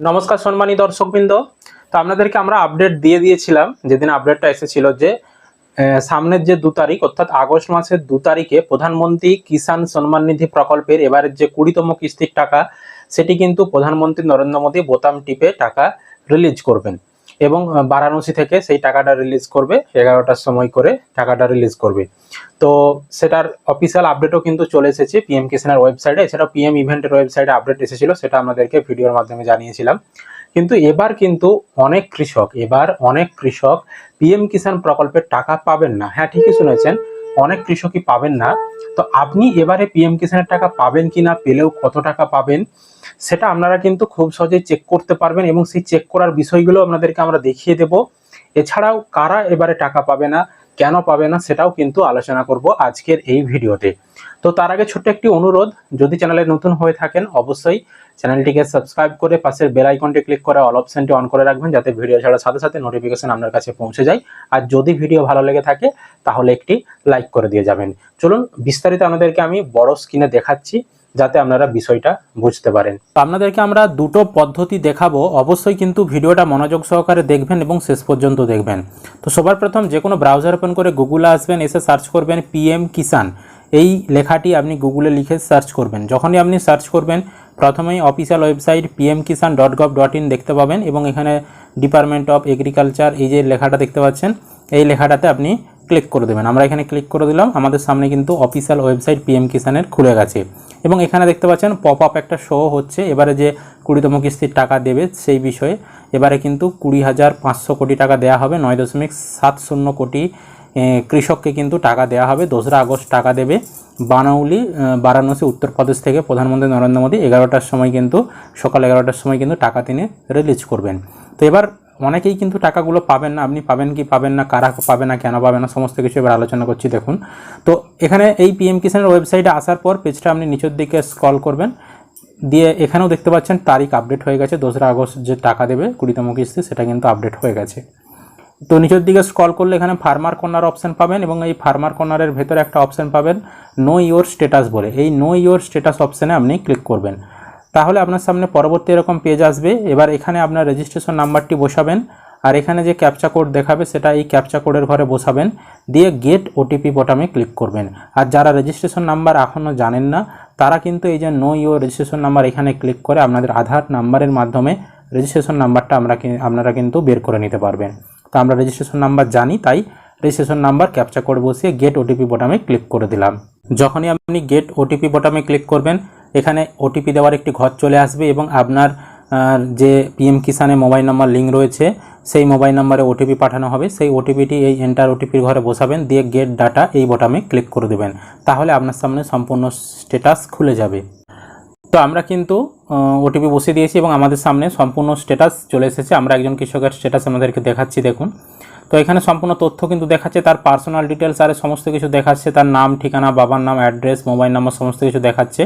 নমস্কার সম্মানী দর্শকবৃন্দ। তো আপনাদেরকে আমরা আপডেট দিয়ে দিয়েছিলাম, যেদিন আপডেটটা এসেছিল যে সামনের যে দু তারিখ, অর্থাৎ আগস্ট মাসের দু তারিখে প্রধানমন্ত্রী কিষাণ সম্মান নিধি প্রকল্পের এবারের যে কুড়িতম কিস্তির টাকা, সেটি কিন্তু প্রধানমন্ত্রী নরেন্দ্র মোদী বোতাম টিপে টাকা রিলিজ করবেন। এবং বারাণসী থেকে সেই টাকাটা রিলিজ করবে, এগারোটার সময় করে টাকাটা রিলিজ করবে। তো সেটার অফিসিয়াল আপডেটও কিন্তু চলে এসেছে পিএম কিষানের ওয়েবসাইটে এছাড়াও পিএম ইভেন্টের ওয়েবসাইটে আপডেট এসেছিল, সেটা আমাদেরকে ভিডিওর মাধ্যমে জানিয়েছিলাম। কিন্তু এবার কিন্তু অনেক কৃষক, এবার অনেক কৃষক পিএম কিষাণ প্রকল্পের টাকা পাবেন না। হ্যাঁ ঠিকই শুনেছেন, অনেক কৃষকই পাবেন না। তো আপনি এবারে পিএম কিষাণের টাকা পাবেন কি না পেলেও কত টাকা পাবেন? সেটা আপনারা কিন্তু খুব সহজেই চেক করতে পারবেন এবং সেই চেক করার বিষয়গুলো আপনাদেরকে আমরা দেখিয়ে দেব। এছাড়াও কারা এবারে টাকা পাবে না, কেন পাবে না, সেটাও কিন্তু আলোচনা করব আজকের এই ভিডিওতে। তো তার আগে ছোট্ট একটি অনুরোধ, যদি চ্যানেলে নতুন হয়ে থাকেন, অবশ্যই চ্যানেলটিকে সাবস্ক্রাইব করে পাশের বেল আইকনটি ক্লিক করে অল অপশনটি অন করে রাখবেন, যাতে ভিডিও ছাড়ার সাথে সাথে নোটিফিকেশন আপনার কাছে পৌঁছে যায়। আর যদি ভিডিও ভালো লেগে থাকে, তাহলে একটি লাইক করে দিয়ে যাবেন। চলুন, বিস্তারিত আপনাদেরকে আমি বড় স্ক্রিনে দেখাচ্ছি। যাতে আপনারা বিষয়টা বুঝতে পারেন। তো আপনাদেরকে আমরা দুটো পদ্ধতি দেখাবো। অবশ্যই কিন্তু ভিডিওটা মনোযোগ সহকারে দেখবেন এবং শেষ পর্যন্ত দেখবেন। তো সবার প্রথম যে কোনো ব্রাউজার ওপেন করে গুগলে আসবেন, এসে সার্চ করবেন পিএম কিষান এই লেখাটি আপনি গুগলে লিখে সার্চ করবেন। যখনই আপনি সার্চ করবেন, প্রথমেই official website PM Kisan dot gov dot in দেখতে পাবেন এবং এখানে ডিপার্টমেন্ট অফ এগ্রিকালচার এই যে লেখাটা দেখতে পাচ্ছেন, এই লেখাটাতে আপনি ক্লিক করে দেবেন। আমরা এখানে ক্লিক করে দিলাম। আমাদের সামনে কিন্তু অফিসিয়াল ওয়েবসাইট পিএম কিষানের খুলে গেছে। এবং এখানে দেখতে পাচ্ছেন পপ আপ একটা শো হচ্ছে। এবারে যে কুড়িতম কিস্তির টাকা দেবে সেই বিষয়ে। এবারে কিন্তু কুড়ি হাজার পাঁচশো কোটি টাকা দেওয়া হবে, নয় দশমিক সাত শূন্য কোটি কৃষককে কিন্তু টাকা দেওয়া হবে। দোসরা আগস্ট টাকা দেবে। বানাউলি বারাণসী, উত্তরপ্রদেশ থেকে প্রধানমন্ত্রী নরেন্দ্র মোদী এগারোটার সময় কিন্তু, সকাল এগারোটার সময় কিন্তু টাকা তিনি রিলিজ করবেন। তো এবার অনেকেই কিন্তু টাকাগুলো পাবেন না, আপনি পাবেন কি পাবেন না, কারা পাবে না, কেন পাবে না, সমস্ত কিছু এবার আলোচনা করছি, দেখুন। তো এখানে এই পিএম কিষানের ওয়েবসাইটে আসার পর পেজটা আপনি নিচের দিকে স্ক্রল করবেন। দিয়ে এখানেও দেখতে পাচ্ছেন তারিখ আপডেট হয়ে গেছে, দোসরা আগস্ট যে টাকা দেবে, কুড়িতম কিস্তি, সেটা কিন্তু আপডেট হয়ে গেছে। তো নিচের দিকে স্ক্রল করলে এখানে ফার্মার কর্নার অপশন পাবেন এবং এই ফার্মার কর্নারের ভেতরে একটা অপশন পাবেন নো ইয়োর স্ট্যাটাস বলে। এই নো ইওর স্ট্যাটাস অপশানে আপনি ক্লিক করবেন। তাহলে আপনার সামনে পরবর্তী এরকম পেজ আসবে। এবার এখানে আপনার রেজিস্ট্রেশন নাম্বারটি বসাবেন। আর এখানে যে ক্যাপচা কোড দেখাবে, সেটা এই ক্যাপচা কোডের ঘরে বসাবেন। দিয়ে গেট ওটিপি বোটামে ক্লিক করবেন। আর যারা রেজিস্ট্রেশন নাম্বার এখনও জানেন না, তারা কিন্তু এই যে নো ইওর রেজিস্ট্রেশন নাম্বার এখানে ক্লিক করে আপনাদের আধার নাম্বারের মাধ্যমে রেজিস্ট্রেশন নাম্বারটা আমরা আপনারা কিন্তু বের করে নিতে পারবেন। তো আমরা রেজিস্ট্রেশন নাম্বার জানি, তাই রেজিস্ট্রেশন নাম্বার ক্যাপচা কোড বসিয়ে গেট ওটিপি বোটামে ক্লিক করে দিলাম। যখনই আপনি গেট ওটিপি বোটামে ক্লিক করবেন এখানে ওটিপি দেওয়ার একটি ঘর চলে আসবে এবং আপনার যে পিএম কিষানে মোবাইল নাম্বার লিঙ্ক রয়েছে, সেই মোবাইল নাম্বারে ওটিপি পাঠানো হবে। সেই ওটিপিটি এই এন্টার ওটিপির ঘরে বসাবেন, দিয়ে গেট ডাটা এই বোটামে ক্লিক করে দেবেন। তাহলে আপনার সামনে সম্পূর্ণ স্ট্যাটাস খুলে যাবে। তো আমরা কিন্তু ওটিপি বসিয়ে দিয়েছি এবং আমাদের সামনে সম্পূর্ণ স্ট্যাটাস চলে এসেছে। আমরা একজন কৃষকের স্ট্যাটাস আমাদেরকে দেখাচ্ছি, দেখুন। তো এখানে সম্পূর্ণ তথ্য কিন্তু দেখাচ্ছে, তার পার্সোনাল ডিটেলস আর সমস্ত কিছু দেখাচ্ছে, তার নাম, ঠিকানা, বাবার নাম অ্যাড্রেস মোবাইল নাম্বার সমস্ত কিছু দেখাচ্ছে।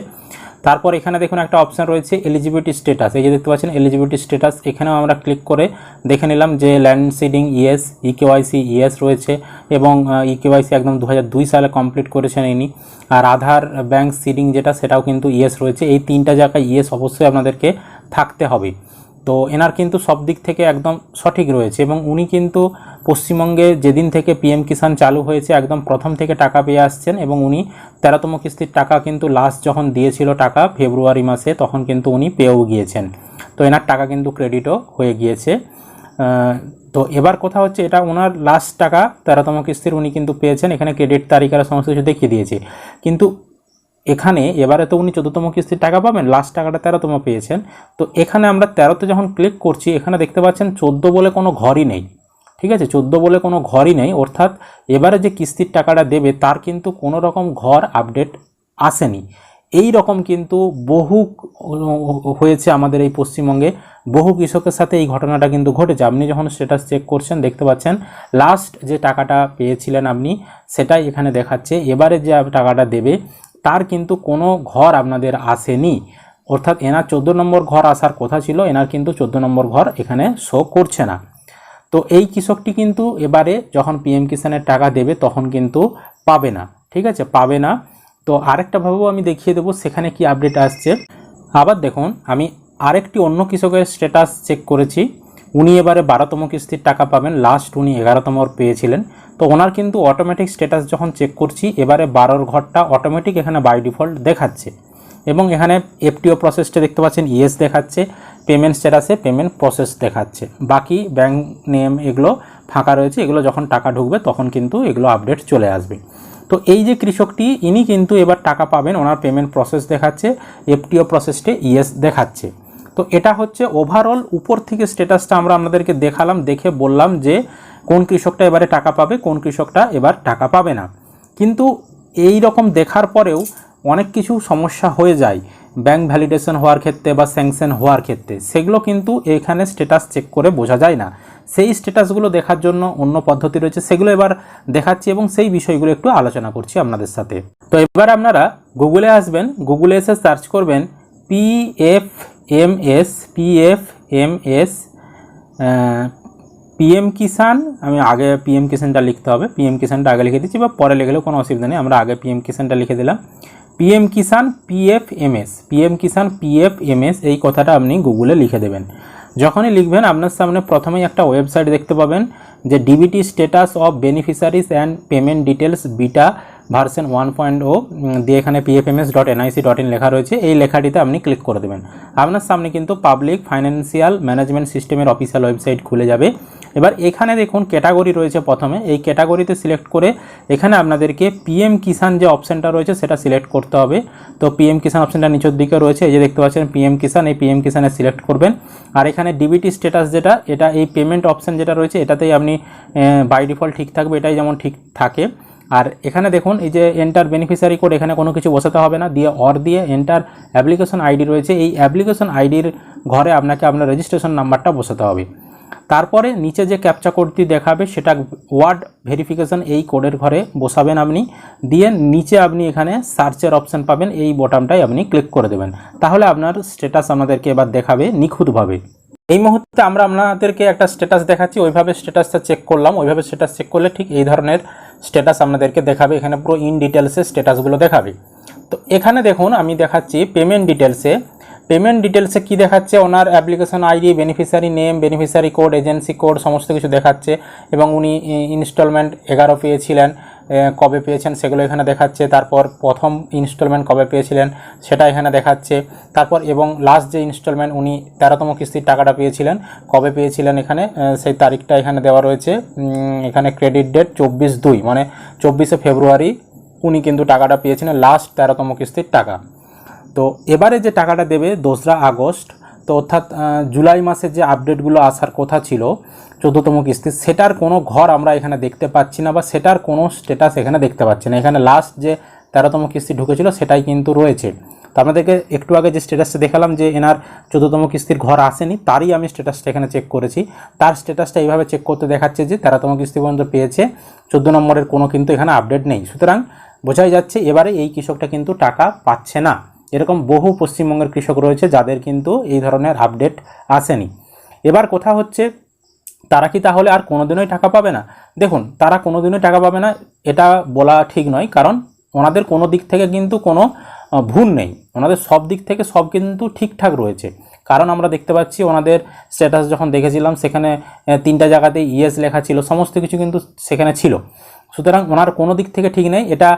তারপর এখানে দেখুন একটা অপশান রয়েছে এলিজিবিলিটি স্ট্যাটাস এই যে দেখতে পাচ্ছেন এলিজিবিলিটি স্ট্যাটাস এখানেও আমরা ক্লিক করে দেখে নিলাম যে land seeding yes eKYC yes রয়েছে এবং ইকেওয়াইসি একদম দু হাজার দুই সালে কমপ্লিট করেছেন ইনি। আর আধার ব্যাংক সিডিং যেটা, সেটাও কিন্তু ইএস রয়েছে। এই তিনটা জায়গায় ইএস অবশ্যই আপনাদেরকে থাকতে হবে। তো এনার কিন্তু সব দিক থেকে একদম সঠিক রয়েছে এবং উনি কিন্তু পশ্চিমবঙ্গে যেদিন থেকে পিএম কিষাণ চালু হয়েছে, একদম প্রথম থেকে টাকা পেয়ে আসছেন এবং উনি তেরোতম কিস্তির টাকা কিন্তু লাস্ট যখন দিয়েছিল টাকা ফেব্রুয়ারি মাসে, তখন কিন্তু উনি পেয়েও গিয়েছেন। তো এনার টাকা কিন্তু ক্রেডিটও হয়ে গিয়েছে। তো এবার কথা হচ্ছে এটা ওনার লাস্ট টাকা, তেরোতম কিস্তির উনি কিন্তু পেয়েছেন, এখানে ক্রেডিট আর সমস্ত কিছু দেখিয়ে দিয়েছে। কিন্তু এখানে এবারে তো উনি চোদ্দতম কিস্তির টাকা পাবেন লাস্ট টাকাটা তেরোতম পেয়েছেন। তো এখানে আমরা তেরোতে যখন ক্লিক করছি, এখানে দেখতে পাচ্ছেন চোদ্দ বলে কোনো ঘরই নেই। ঠিক আছে? চোদ্দ বলে কোনো ঘরই নেই, অর্থাৎ এবারে যে কিস্তির টাকাটা দেবে, তার কিন্তু কোনো রকম ঘর আপডেট আসেনি। এই রকম কিন্তু বহু হয়েছে আমাদের এই পশ্চিমবঙ্গে, বহু কৃষকের সাথে এই ঘটনাটা কিন্তু ঘটেছে। আপনি যখন স্ট্যাটাস চেক করছেন, দেখতে পাচ্ছেন লাস্ট যে টাকাটা পেয়েছিলেন আপনি, সেটাই এখানে দেখাচ্ছে। এবারে যে টাকাটা দেবে, তার কিন্তু কোনো ঘর আপনাদের আসেনি। অর্থাৎ এনার চোদ্দ নম্বর ঘর আসার কথা ছিল, এনার কিন্তু চোদ্দ নম্বর ঘর এখানে শো করছে না। তো এই কৃষকটি কিন্তু এবারে যখন পিএম কিষানের টাকা দেবে, তখন কিন্তু পাবে না। ঠিক আছে? পাবে না। তো আরেকটা ভাবেও আমি দেখিয়ে দেবো, সেখানে কি আপডেট আসছে। আবার দেখুন, আমি আরেকটি অন্য কৃষকের স্ট্যাটাস চেক করেছি। উনি এবারে বারোতম কিস্তির টাকা পাবেন। লাস্ট উনি এগারোতম পেয়েছিলেন। তো ওনার কিন্তু অটোমেটিক স্ট্যাটাস যখন চেক করছি, এবারে বারোর ঘরটা অটোমেটিক এখানে বাই ডিফল্ট দেখাচ্ছে। এবং এখানে এফটিও প্রসেসটা দেখতে পাচ্ছেন ইয়েস দেখাচ্ছে পেমেন্ট স্ট্যাটাসে পেমেন্ট প্রসেস দেখাচ্ছে। বাকি ব্যাংক নেম এগুলো ফাঁকা রয়েছে, এগুলো যখন টাকা ঢুকবে তখন কিন্তু এগুলো আপডেট চলে আসবে। তো এই যে কৃষকটি, ইনি কিন্তু এবার টাকা পাবেন, ওনার পেমেন্ট প্রসেস দেখাচ্ছে এফটিও প্রসেসটে ইয়েস দেখাচ্ছে। তো এটা হচ্ছে ওভারঅল উপর থেকে স্ট্যাটাসটা আমরা আপনাদেরকে দেখালাম, দেখে বললাম যে কোন কৃষকটা এবারে টাকা পাবে, কোন কৃষকটা এবার টাকা পাবে না। কিন্তু এই রকম দেখার পরেও অনেক কিছু সমস্যা হয়ে যায়। ব্যাংক ভ্যালিডেশন হওয়ার ক্ষেত্রে বা স্যাংশন হওয়ার ক্ষেত্রে। সেগুলো কিন্তু এখানে স্ট্যাটাস চেক করে বোঝা যায় না। সেই স্ট্যাটাসগুলো দেখার জন্য অন্য পদ্ধতি রয়েছে, সেগুলো এবার দেখাচ্ছি এবং সেই বিষয়গুলো একটু আলোচনা করছি আপনাদের সাথে। তো এবার আপনারা গুগলে আসবেন গুগলে এসে সার্চ করবেন P F M S P F M S PM Kisan আমি আগে পিএম কিষানটা লিখতে হবে। পিএম কিষানটা আগে লিখে দিচ্ছি বা পরে লিখলেও কোনো অসুবিধা নেই। আমরা আগে পিএম কিষানটা লিখে দিলাম। PM Kisan PF MS PM Kisan PF MS এই কথাটা আপনি গুগলে লিখে দেবেন। যখনই লিখবেন, আপনার সামনে প্রথমেই একটা ওয়েবসাইট দেখতে পাবেন, যে DBT status of beneficiaries and payment details beta version one point o দিয়ে এখানে PFMS dot NIC dot in লেখা রয়েছে। এই লেখাটিতে আপনি ক্লিক করে দেবেন। আপনার সামনে কিন্তু পাবলিক ফাইন্যান্সিয়াল ম্যানেজমেন্ট সিস্টেমের অফিসিয়াল ওয়েবসাইট খুলে যাবে। এবার এখানে দেখুন ক্যাটাগরি রয়েছে প্রথমে। এই ক্যাটাগরিতে সিলেক্ট করে এখানে আপনাদেরকে পিএম কিষান যে অপশানটা রয়েছে, সেটা সিলেক্ট করতে হবে। তো পিএম কিষান অপশানটা নিচের দিকে রয়েছে। এই যে দেখতে পাচ্ছেন পিএম কিষান এই পিএম কিষানে সিলেক্ট করবেন। আর এখানে ডিবিটি স্ট্যাটাস যেটা, এটা এই পেমেন্ট অপশান যেটা রয়েছে, এটাতেই আপনি বাই ডিফল্ট ঠিক থাকবে। এটাই যেমন ঠিক থাকে। আর এখানে দেখুন, এই যে এন্টার বেনিফিশিয়ারি কোড এখানে কোনো কিছু বসাতে হবে না, দিয়ে অর দিয়ে এন্টার অ্যাপ্লিকেশন আইডি রয়েছে। এই অ্যাপ্লিকেশন আইডির ঘরে আপনাকে আপনার রেজিস্ট্রেশন নাম্বারটা বসাতে হবে। তারপরে নিচে যে ক্যাপচা কোডটি দেখাবে, সেটা ওয়ার্ড ভেরিফিকেশন এই কোডের ঘরে বসাবেন আপনি। দিয়ে নিচে আপনি এখানে সার্চের অপশান পাবেন, এই বটামটাই আপনি ক্লিক করে দেবেন। তাহলে আপনার স্ট্যাটাস আমাদেরকে এবার দেখাবে নিখুঁতভাবে। এই মুহূর্তে আমরা আপনাদেরকে একটা স্ট্যাটাস দেখাচ্ছি, ওইভাবে স্ট্যাটাসটা চেক করলাম। ওইভাবে স্ট্যাটাস চেক করলে ঠিক এই ধরনের স্ট্যাটাস আপনাদেরকে দেখাবে, এখানে পুরো ইন ডিটেলসে স্ট্যাটাসগুলো দেখাবে। তো এখানে দেখুন, আমি দেখাচ্ছি পেমেন্ট ডিটেলসে পেমেন্ট ডিটেলসে কি দেখাচ্ছে? ওনার application ID beneficiary name beneficiary code agency code সমস্ত কিছু দেখাচ্ছে এবং উনি ইনস্টলমেন্ট এগারো পেয়েছিলেন। কবে পেয়েছেন সেগুলো এখানে দেখাচ্ছে। তারপর প্রথম ইনস্টলমেন্ট কবে পেয়েছিলেন সেটা এখানে দেখাচ্ছে। তারপর এবং লাস্ট যে ইনস্টলমেন্ট উনি তেরোতম কিস্তির টাকাটা পেয়েছিলেন। কবে পেয়েছিলেন এখানে? সেই তারিখটা এখানে দেওয়া রয়েছে। এখানে ক্রেডিট ডেট চব্বিশ দুই মানে চব্বিশে ফেব্রুয়ারি উনি কিন্তু টাকাটা পেয়েছিলেন লাস্ট তেরোতম কিস্তির টাকা। তো এবারে যে টাকাটা দেবে দোসরা আগস্ট তো অর্থাৎ জুলাই মাসে যে আপডেটগুলো আসার কথা ছিল, চোদ্দতম কিস্তি, সেটার কোনো ঘর আমরা এখানে দেখতে পাচ্ছি না বা সেটার কোনো স্ট্যাটাস এখানে দেখতে পাচ্ছি না। এখানে লাস্ট যে তেরোতম কিস্তি ঢুকেছিল, সেটাই কিন্তু রয়েছে। তো আপনাদেরকে একটু আগে যে স্ট্যাটাসটা দেখালাম যে এনার চোদ্দতম কিস্তির ঘর আসেনি, তারই আমি স্ট্যাটাসটা এখানে চেক করেছি। তার স্ট্যাটাসটা এইভাবে চেক করতে দেখাচ্ছে যে তেরোতম কিস্তি পর্যন্ত পেয়েছে, চোদ্দ নম্বরের কোনো কিন্তু এখানে আপডেট নেই। সুতরাং বোঝাই যাচ্ছে, এবারে এই কৃষকটা কিন্তু টাকা পাচ্ছে না। এরকম বহু পশ্চিমবঙ্গের কৃষক রয়েছে যাদের কিন্তু এই ধরনের আপডেট আসেনি। এবার কথা হচ্ছে, তারা কি তাহলে আর কোনোদিনই টাকা পাবে না? দেখুন, তারা কোনোদিনই টাকা পাবে না, এটা বলা ঠিক নয়, কারণ ওনাদের কোনো দিক থেকে কিন্তু কোনো ভুল নেই। ওনাদের সব দিক থেকে সব কিন্তু ঠিকঠাক রয়েছে। কারণ আমরা দেখতে পাচ্ছি ওনাদের স্ট্যাটাস যখন দেখেছিলাম, সেখানে তিনটা জায়গাতে ইয়েস লেখা ছিল, সমস্ত কিছু কিন্তু সেখানে ছিল। সুতরাং ওনার কোনো দিক থেকে ঠিক নেই। এটা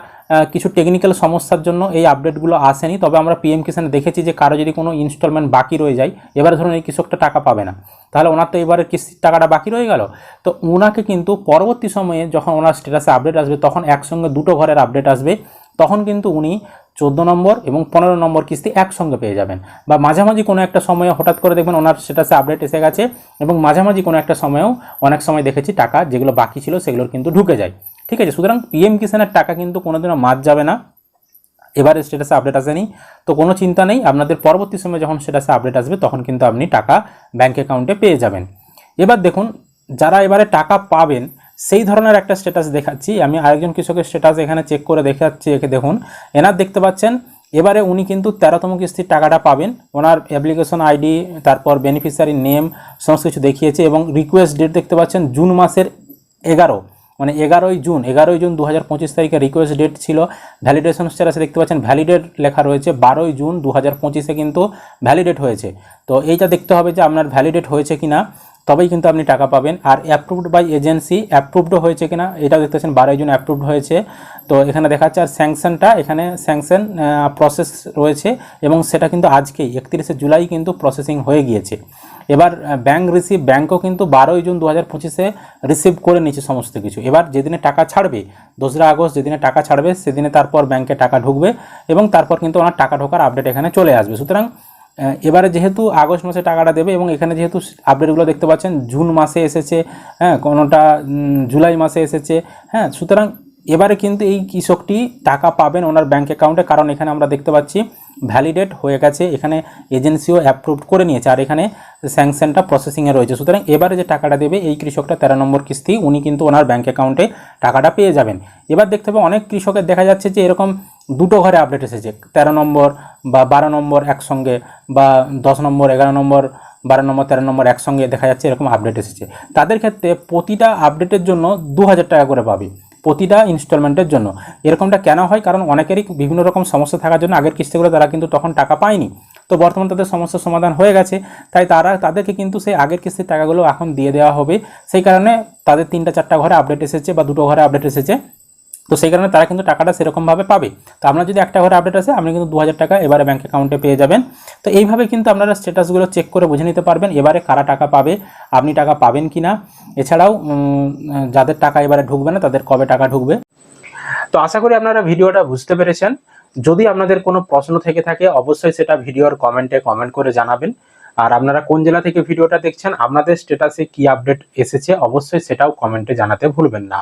কিছু টেকনিক্যাল সমস্যার জন্য এই আপডেটগুলো আসেনি। তবে আমরা পিএম কিষানে দেখেছি যে কারও যদি কোনো ইনস্টলমেন্ট বাকি রয়ে যায়, এবার ধরুন এই কৃষকটা টাকা পাবে না। তাহলে ওনার তো এবারে কিস্তির টাকাটা বাকি রয়ে গেল। তো ওনাকে কিন্তু পরবর্তী সময়ে যখন ওনার স্ট্যাটাসে আপডেট আসবে, তখন একসঙ্গে দুটো ঘরের আপডেট আসবে। তখন কিন্তু উনি চোদ্দ নম্বর এবং পনেরো নম্বর কিস্তি একসঙ্গে পেয়ে যাবেন। বা মাঝামাঝি কোনো একটা সময়ে হঠাৎ করে দেখবেন ওনার স্ট্যাটাসে আপডেট এসে গেছে এবং মাঝামাঝি কোনো একটা সময়েও অনেক সময় দেখেছি টাকা যেগুলো বাকি ছিল সেগুলোর কিন্তু ঢুকে যায়। ঠিক আছে, সুতরাং পিএম কিষানের টাকা কিন্তু কোনোদিনও মাত যাবে না। এবারে স্ট্যাটাসে আপডেট আসেনি। তো কোনো চিন্তা নেই, আপনাদের পরবর্তী সময়ে যখন স্ট্যাটাসে আপডেট আসবে তখন কিন্তু আপনি টাকা ব্যাঙ্ক অ্যাকাউন্টে পেয়ে যাবেন। এবার দেখুন, যারা এবারে টাকা পাবেন সেই ধরনের একটা স্ট্যাটাস দেখাচ্ছি। আমি আরেকজন কৃষকের স্ট্যাটাস এখানে চেক করে দেখাচ্ছি, একে দেখুন। এনার দেখতে পাচ্ছেন, এবারে উনি কিন্তু তেরোতম কিস্তির টাকাটা পাবেন। ওনার অ্যাপ্লিকেশন আইডি তারপর বেনিফিশিয়ারি নেম সমস্ত কিছু দেখিয়েছে এবং রিকোয়েস্ট ডেট দেখতে পাচ্ছেন, জুন মাসের এগারো। মানে এগারোই জুন এগারোই জুন দু হাজার পঁচিশ তারিখে রিকোয়েস্ট ডেট ছিল। ভ্যালিডেশন স্ট্যাটাসে দেখতে পাচ্ছেন ভ্যালিডেট লেখা রয়েছে, বারোই জুন দু হাজার পঁচিশে কিন্তু ভ্যালিডেট হয়েছে। তো এইটা দেখতে হবে যে আপনার ভ্যালিডেট হয়েছে কি না তবেই কিন্তু আপনি টাকা পাবেন। আর অ্যাপ্রুভড বাই এজেন্সি অ্যাপ্রুভডও হয়েছে কিনা এটাও দেখতে পাচ্ছেন বারোই জুন অ্যাপ্রুভড হয়েছে। তো এখানে দেখাচ্ছে, আর স্যাংশনটা এখানে স্যাংশন প্রসেস রয়েছে এবং সেটা কিন্তু আজকেই, একত্রিশে জুলাই কিন্তু প্রসেসিং হয়ে গিয়েছে। এবার ব্যাংক রিসিভ ব্যাংকও কিন্তু বারোই জুন দু হাজার পঁচিশে রিসিভ করে নিয়েছে সমস্ত কিছু। এবার যেদিনে টাকা ছাড়বে, দোসরা আগস্ট যেদিনে টাকা ছাড়বে, সেদিনে তারপর ব্যাংকে টাকা ঢুকবে এবং তারপর কিন্তু ওনার টাকা ঢোকার আপডেট এখানে চলে আসবে। সুতরাং এবারে যেহেতু আগস্ট মাসে টাকাটা দেবে এবং এখানে যেহেতু আপডেটগুলো দেখতে পাচ্ছেন, জুন মাসে এসেছে হ্যাঁ কোনোটা জুলাই মাসে এসেছে হ্যাঁ সুতরাং এবারে কিন্তু এই কৃষকটি টাকা পাবেন ওনার ব্যাঙ্ক অ্যাকাউন্টে কারণ এখানে আমরা দেখতে পাচ্ছি ভ্যালিডেট হয়ে গেছে, এখানে এজেন্সিও অ্যাপ্রুভ করে নিয়েছে, আর এখানে স্যাংশনটা প্রসেসিংয়ে রয়েছে। সুতরাং এবারে যে টাকাটা দেবে এই কৃষকটা তেরো নম্বর কিস্তি, উনি কিন্তু ওনার ব্যাঙ্ক অ্যাকাউন্টে টাকাটা পেয়ে যাবেন। এবার দেখতে হবে অনেক কৃষকের দেখা যাচ্ছে যে এরকম দুটো ঘরে আপডেট এসেছে। তেরো নম্বর বা বারো নম্বর একসঙ্গে বা দশ নম্বর, এগারো নম্বর, বারো নম্বর, তেরো নম্বর একসঙ্গে দেখা যাচ্ছে এরকম আপডেট এসেছে। তাদের ক্ষেত্রে প্রতিটা আপডেটের জন্য দু হাজার টাকা করে পাবে প্রতিটা ইনস্টলমেন্টের জন্য। এরকমটা কেন হয়? কারণ অনেকেরই বিভিন্ন রকম সমস্যা থাকার জন্য আগের কিস্তিগুলো তারা কিন্তু তখন টাকা পায়নি। তো বর্তমান তাদের সমস্যার সমাধান হয়ে গেছে। তাই তারা, তাদেরকে কিন্তু সেই আগের কিস্তির টাকাগুলো এখন দিয়ে দেওয়া হবে। সেই কারণে তাদের তিনটা, চারটা ঘরে আপডেট এসেছে বা দুটো ঘরে আপডেট এসেছে। তো সেই কারণে তারা কিন্তু টাকাটা সেরকমভাবে পাবে। তো আপনার যদি একটা ঘরে আপডেট আসে আপনি কিন্তু দু হাজার টাকা এবারে ব্যাঙ্ক অ্যাকাউন্টে পেয়ে যাবেন। তো এইভাবে কিন্তু আপনারা স্ট্যাটাসগুলো চেক করে বুঝে নিতে পারবেন এবারে কারা টাকা পাবে, আপনি টাকা পাবেন কি না এছাড়াও যাদের টাকা এবারে ঢুকবে না, তাদের কবে টাকা ঢুকবে। তো আশা করি আপনারা ভিডিওটা বুঝতে পেরেছেন। যদি আপনাদের কোনো প্রশ্ন থেকে থাকে, অবশ্যই সেটা ভিডিওর কমেন্টে কমেন্ট করে জানাবেন। আর আপনারা কোন জেলা থেকে ভিডিওটা দেখছেন, আপনাদের স্ট্যাটাসে কি আপডেট এসেছে, অবশ্যই সেটাও কমেন্টে জানাতে ভুলবেন না।